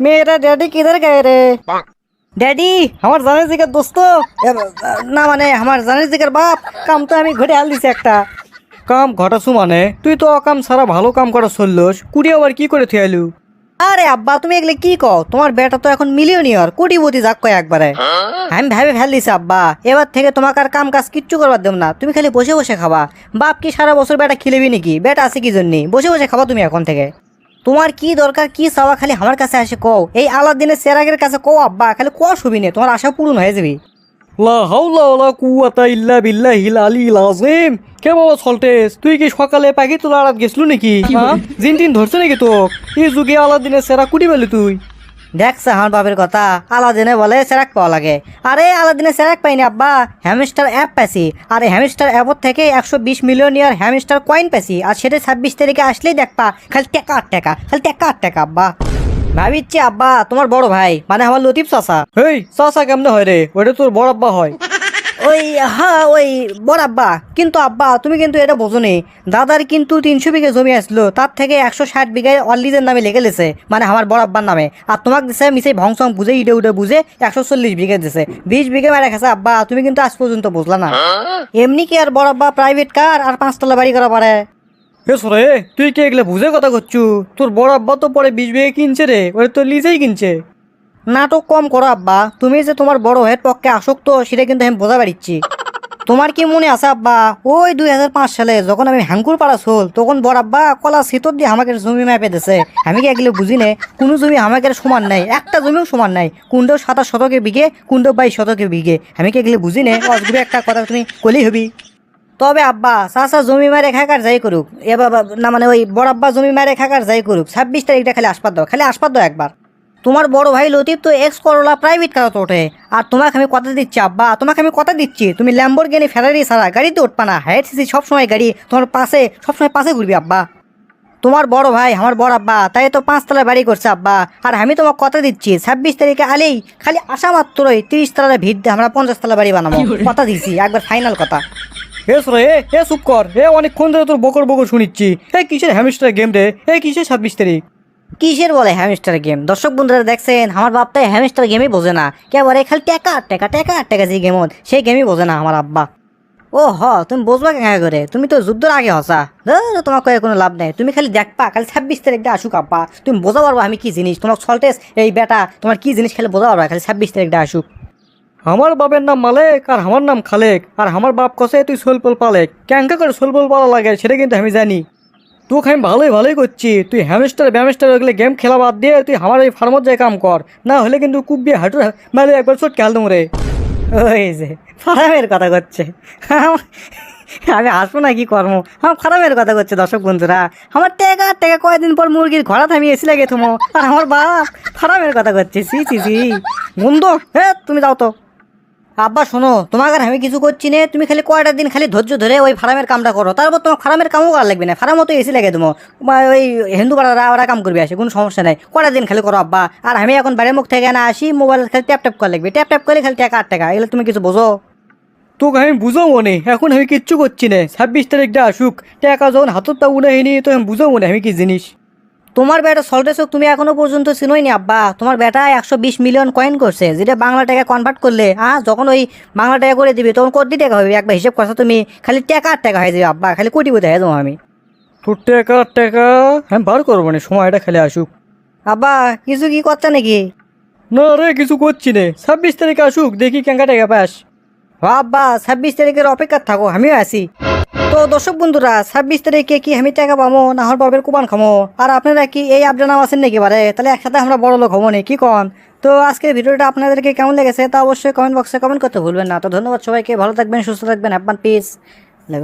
मेरा डैडी किधर गए रे ড্যাডি আমার জানিস দিকের দোস্ত এ, না মানে আমার জানিস দিকের বাপ কাম তো আমি ঘরে হাল দিছি একটা কাম ঘটাছু মানে তুই তো অকাম সারা ভালো কাম করা চললোস কুড়ি আবার কি করে থুয়ালু আরে আব্বা তুমি এগুলো কি কও তোমার বেটা তো এখন মিলিয়নিয়র কোটিপতি যাক কয় একবারে আমি ভেবে ফেল দিছি আব্বা এবার থেকে তোমাকে আর কাম কাজ কিচ্ছু করবার দেব না তুমি খালি বসে বসে খাবা বাপ কি সারা বছর বেটা খিলেবি নাকি বেটা আছে কি জন্যে বসে বসে খাবা তুমি এখন থেকে তোমার কি দরকার কি চাওয়া খালি আমার কাছে আসে কও। এই আলাদ আলাদিনের সেরাগের কাছে কও আব্বা খালি ক শুবি নে তোমার আশা পূরণ হয়ে যাবে। লা হাওলা ওয়ালা কুওয়াতা ইল্লা বিল্লাহিল আলিল আযীম। কে বাবা সল্টেস তুই কি সকালে পাখি তোলা আড়াত গেছলু নাকি? হ্যাঁ? জিন টিন ধরছে নাকি তো এই যুগে আলাদিনের সেরা কুটি পেলি তুই। দেখছে আমার বাপের কথা, আলাদিনে বলে সেরাক পাওয়া লাগে। আরে আলাদিনে সেরাক পাইনি আব্বা, হ্যামস্টার অ্যাপ পাইছি। আর হ্যামস্টার অ্যাপর থেকে একশো বিশ মিলিয়ন ইয়ার হ্যামস্টার কয়েন পাইছি। আর সেটা ছাব্বিশ তারিখে আসলেই দেখবা খালি টেকা আট টাকা, খালি টেকা আট টাকা আব্বা। ভাবিচ্ছি আব্বা, তোমার বড় ভাই মানে আমার লতিফ চাষা হেই চাষা কেমনে হয় রে? ওটা তোর বড় আব্বা হয়। ওই হ্যাঁ ওই, বড় আব্বা। কিন্তু আব্বা, তুমি কিন্তু এটা বোঝোনি। দাদার কিন্তু তিনশো বিঘে জমি আসলো, তার থেকে একশো ষাট বিঘায় অল্লিজের নামে লেগে লেছে মানে আমার বড় আব্বার নামে। আর তোমাকে দিছে মিশে ভংসং বুঝে, ইডে উডে বুঝে একশো চল্লিশ বিঘে দিছে। বিশ বিঘে মেরে গেছে, আব্বা, তুমি কিন্তু আজ পর্যন্ত বুঝলা না। এমনি কি আর বড় আব্বা প্রাইভেট কার আর পাঁচতলা বাড়ি করা পারে? তুই কি এগুলো বুঝে কথা করছু? তোর বড় আব্বা তো পরে বিশ বিঘে কিনছে রে ওটা তো লিজেই কিনছে। নাটক কম করো, আব্বা। তুমি যে তোমার বড় হেড পক্ষে আসক্ত, সেটা কিন্তু আমি বোঝা পারিচ্ছি। তোমার কি মনে আছে, আব্বা? ওই দুই হাজার পাঁচ সালে যখন আমি হ্যাঙ্কুর পাড়া চল তখন বড় আব্বা কলা শীতর দিয়ে আমাকে জমি মেপে দিছে আমি কি এগুলো বুঝি নে? কোনো জমি আমাকে সমান নাই, একটা জমিও সমান নাই। কোনটাও সাতাশ শতকে বিঘে কোনটাও বাইশ শতকে বিঘে। আমি কি এগুলো বুঝি নে? অসগুলো একটা কথা তুমি কলেই হবি। তবে আব্বা চাচা জমি মারে খাকার যাই করুক। এবার না মানে ওই বড় আব্বা জমি মারে খাকার যাই করুক। ছাব্বিশ তারিখটা খালি আসপাত দাও। খালি আসপাত দাও একবার। তোমার বড় ভাই লতিফ তো এক্স করোলা প্রাইভেট কারত ওঠে। আর তোমাকে আমি কথা দিচ্ছি আব্বা তোমাকে আমি কথা দিচ্ছি। তুমি ল্যাম্বোর গেনি ফেরারি ছাড়া গাড়িতে উঠবা না। হাইট সিসি সবসময় গাড়ি তোমার পাশে সবসময় পাশে ঘুরবি আব্বা। তোমার বড় ভাই আমার বড় আব্বা তাই তো পাঁচতলা বাড়ি করছে আব্বা। আর আমি তোমাকে কথা দিচ্ছি ছাব্বিশ তারিখে আলেই খালি আসা মাত্রই তিরিশ তলা ভিড় দিয়ে আমরা পঞ্চাশ তলা বাড়ি বানাবো। কথা দিচ্ছি একবার ফাইনাল কথা। এ সরে এ এ চুপ কর এ অনেকক্ষণ ধরে তোর বকর বকর শুনিচ্ছি। এ কিসের হ্যামিস্টার গেম রে? এ কিসের ছাব্বিশ তারিখ? কিসের বলে হ্যামস্টার গেম দর্শক বন্ধুরা দেখছেন, আমার বাপটাই হ্যামস্টার গেমই বোঝে না। কে বলে, খালি টাকা টাকা টাকা টাকা যে গেমত সেই গেমই বোঝে না আমার আব্বা। ও হ, তুমি বুঝবা কেন করে? তুমি তো যুদ্ধের আগে হসা। তোমার কয়ে কোনো লাভ নেই। তুমি খালি দেখবা, খালি ছাব্বিশ তারিখটা আসুক আব্বা। তুমি বোঝা পারব আমি কি জিনিস, তোমার সল্টেস এই বেটা, তোমার কি জিনিস খালি বোঝা পারবা, খালি ছাব্বিশ তারিখটা আসুক। আমার বাপের নাম মালেক আর আমার নাম খালেক। আর আমার বাপ কষে তুই সোলপল পালেক। ক্যাঙ্কা করে সোলপল পালা লাগে, সেটা কিন্তু আমি জানি। তোকে আমি ভালোই ভালোই করছি। তুই হ্যামস্টার ব্যামস্টার ওগুলো গেম খেলা বাদ দিয়ে তুই আমার এই ফার্মত যায় কাম কর। না হলে কিন্তু কুব্বি হাঁটু মানে একবার খেয়াল রে ওই যে ফারামের কথা করছে। আমি আসব না, কি কর্ম আমার ফারামের কথা করছে দর্শক বন্ধুরা। আমার টেকা টেকা কয়েকদিন পর মুরগির ঘোড়া থামিয়ে এসে লাগে তোমার আর আমার বাপ ফারামের কথা করছে সি সি সি বন্ধু হে তুমি যাও তো। আব্বা, শোনো তোমাকে আমি কিছু করছি না, তুমি খালি কয়টা দিন খালি ধৈর্য ধরে ওই ফার্মের কামটা করো। তারপর তোমার ফার্মের কামও করা লাগবে না, ফার্মও তো এসে লাগে তোমার ওই হিন্দু পাড়ারা ওরা কাম করবে, আসে, কোনো সমস্যা নাই। কয়টা দিন খালি করো আব্বা। আর আমি এখন বাড়ির মুখ থেকে না আসি মোবাইল খালি ট্যাপ ট্যাপ করা লাগবে। ট্যাপ ট্যাপ করলে খালি টাকা আট টাকা, এগুলো তুমি কিছু বোঝো? তোকে আমি বুঝাও মনে এখন আমি কিচ্ছু করছি না। ছাব্বিশ তারিখটা আসুক। টাকা যখন হাতত তা উঠে হয়নি তো আমি বুঝাও মনে আমি কি জিনিস? তোমার বেটা সল্টেসক তুমি এখনও পর্যন্ত চিনোই নি আব্বা। তোমার বেটা একশো বিশ মিলিয়ন কয়েন করছে যেটা বাংলা টাকা কনভার্ট করলে হ্যাঁ যখন ওই বাংলা টাকা করে দিবে তখন কত টাকা হবে? একবার হিসেব করছ তুমি খালি টাকা আর টাকা হয়ে যাবে আব্বা খালি কোটি কোটি হয়ে যাব আমি। তোর টাকা টাকা আমি বার করব না সময়টা খেলে আসুক। আব্বা কিছু কি করছে নাকি? না রে কিছু করছি না। ছাব্বিশ তারিখে আসুক দেখি ক্যাঙ্কা টাকা পাস। আব্বা ছাব্বিশ তারিখের অপেক্ষা থাকো আমিও আছি। তো দর্শক বন্ধুরা, ছাব্বিশ তারিখে কি আমি টাকা পাবো না হর পর্বের কুপান খামো আর আপনারা কি এই আপডেট নাম আছেন নাকি পারে তাহলে একসাথে আমরা বড় লোক হব কি কন? তো আজকের ভিডিওটা আপনাদেরকে কেমন লেগেছে তা অবশ্যই কমেন্ট বক্সে কমেন্ট করতে ভুলবেন না। তো ধন্যবাদ সবাইকে, ভালো থাকবেন, সুস্থ থাকবেন হ্যাপান পিস লাভ